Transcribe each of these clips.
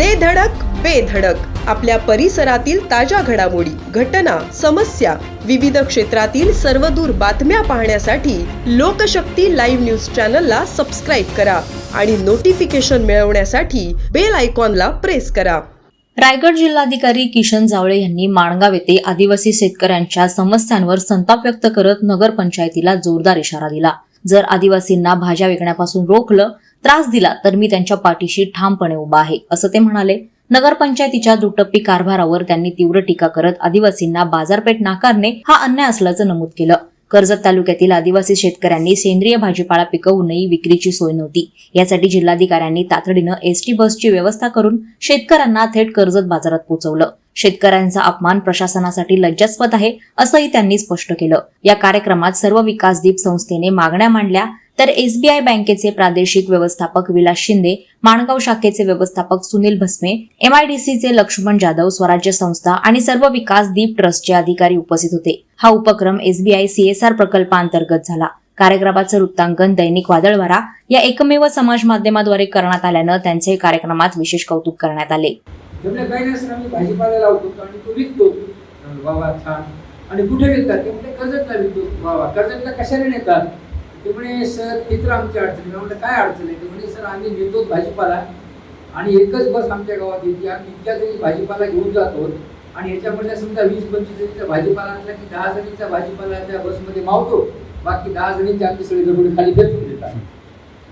दे धडक बेधडक आपल्या परिसरातील ताज्या घडामोडी घटना समस्या विविध क्षेत्रातील सर्वदूर बातम्या पाहण्यासाठी लोकशक्ती लाईव्ह न्यूज चॅनलला सबस्क्राईब करा आणि नोटिफिकेशन मिळवण्यासाठी बेल आयकॉनला प्रेस करा. रायगड जिल्हाधिकारी किशन जावळे यांनी माणगाव येथे आदिवासी शेतकऱ्यांच्या समस्यांवर संताप व्यक्त करत नगरपंचायतीला जोरदार इशारा दिला. जर आदिवासींना भाज्या विकण्यापासून रोखलं त्रास दिला तर मी त्यांच्या पाठीशी ठामपणे उभा आहे असं ते म्हणाले. नगरपंचायतीच्या दुटप्पी कारभारावर त्यांनी तीव्र टीका करत आदिवासींना बाजारपेठ नाकारणे हा अन्याय असल्याचं नमूद केलं. कर्जत तालुक्यातील आदिवासी शेतकऱ्यांनी सेंद्रिय भाजीपाला पिकवूनही विक्रीची सोय नव्हती. यासाठी जिल्हाधिकाऱ्यांनी तातडीनं एसटी बसची व्यवस्था करून शेतकऱ्यांना थेट कर्जत बाजारात पोहोचवलं शेतकऱ्यांचा अपमान प्रशासनासाठी लज्जास्पद आहे असंही त्यांनी स्पष्ट केलं. या कार्यक्रमात सर्व विकासदीप संस्थेने मागण्या मांडल्या तर एसबीआय बँकेचे प्रादेशिक व्यवस्थापक विलास शिंदे माणगाव शाखेचे व्यवस्थापक सुनील भस्मे एमआयडीसीचे लक्ष्मण जाधव स्वराज्य संस्था आणि सर्व विकास दीप ट्रस्टचे अधिकारी उपस्थित होते. हा उपक्रम एसबीआय सीएसआर प्रकल्पांतर्गत झाला. कार्यक्रमाचं वृत्तांकन दैनिक वादळवारा या एकमेव समाज माध्यमाद्वारे करण्यात आल्यानं त्यांचे कार्यक्रमात विशेष कौतुक करण्यात आले. भाजीपाला लावतो आणि तो विकतो. छान. आणि कुठे विकतात? ते म्हणजे कर्जतला विकतो. वा कर्जतला कशाने नेतात? ते म्हणे सर ते तर आमची अडचण आहे. म्हटलं काय अडचण आहे? ते म्हणे सर आम्ही नेतोच भाजीपाला. आणि एकच बस आमच्या गावात येते. आम्ही इतक्या तरी भाजीपाला घेऊन जातो आणि याच्यामध्ये समजा वीस पंचवीस जणीचा भाजीपाला आणला की दहा जणीचा भाजीपाला त्या बसमध्ये मावतो बाकी दहा जणींची आमची सगळी गडबडी खाली फेकून देतात.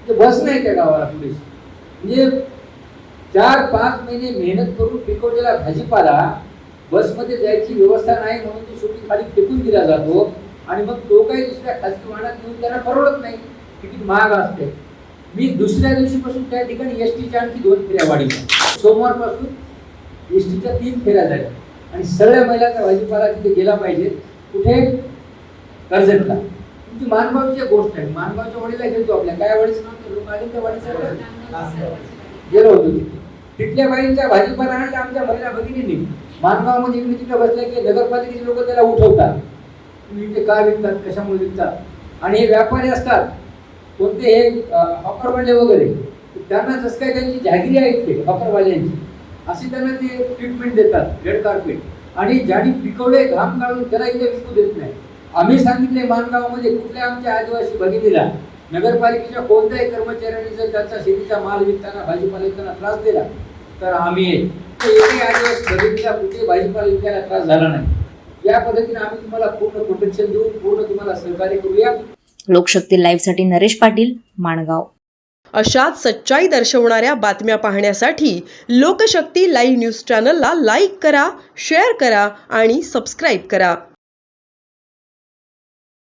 ते बस नाही त्या गावाला पुरेशी म्हणजे चार पाच महिने मेहनत करून पिकवलेला भाजीपाला बसमध्ये जायची व्यवस्था नाही म्हणून तो शेवटी खाली फेकून दिला जातो. आणि मग तो काही दुसऱ्या खाजगी वाहनात घेऊन त्यांना परवडत नाही तिकीट महाग असते. मी दुसऱ्या दिवशीपासून त्या ठिकाणी एस टीच्या आणखी दोन फेऱ्या वाढील्या सोमवारपासून एस टीच्या तीन फेऱ्या झाल्या. आणि सगळ्या महिलांचा भाजीपाला तिथे गेला पाहिजे कुठे? कर्जतला. तुमची मानभावची गोष्ट आहे. मानभावच्या वडीला गेलो आपल्या. काय वाडीचं नाव? लोक आले त्या वाडीचं गेलो होतो तिथे. तिथल्या बाईंच्या भाजीपाला आणला आमच्या महिला भगिनींनी. मानगावमध्ये इकडे तिकडे बसल्या की नगरपालिकेचे लोक त्याला उठवतात. तुम्ही ते का विकतात कशामुळे विकतात? आणि हे व्यापारी असतात कोणते हे हॉकरवाले वगैरे त्यांना जसं काय त्यांची जागिरी आहे इथे हॉकरवाल्यांची अशी त्यांना ते ट्रीटमेंट देतात रेड कार्पेट आणि ज्यांनी पिकवले घाम काढून त्याला इथे विकू देत नाही. आम्ही सांगितले मानगावमध्ये कुठल्या आमच्या आदिवासी भगिनीला नगरपालिकेच्या कोणत्याही कर्मचाऱ्यांनी जर त्याचा शेतीचा माल विकताना भाजीपाला विकताना त्रास दिला तर आम्ही एकही आदिवासी भगिनीला कुठे भाजीपाला विकायला त्रास झाला नाही. या पद्धतीने आम्ही तुम्हाला पूर्ण प्रोटेक्शन देऊ पूर्ण तुम्हाला सहकार्य करूया. लोकशक्ती लाईव्हसाठी नरेश पाटील माणगाव. अशाच सच्चाई दर्शवणाऱ्या बातम्या पाहण्यासाठी लोकशक्ती लाईव्ह न्यूज चॅनलला लाईक करा शेअर करा आणि सबस्क्राईब करा.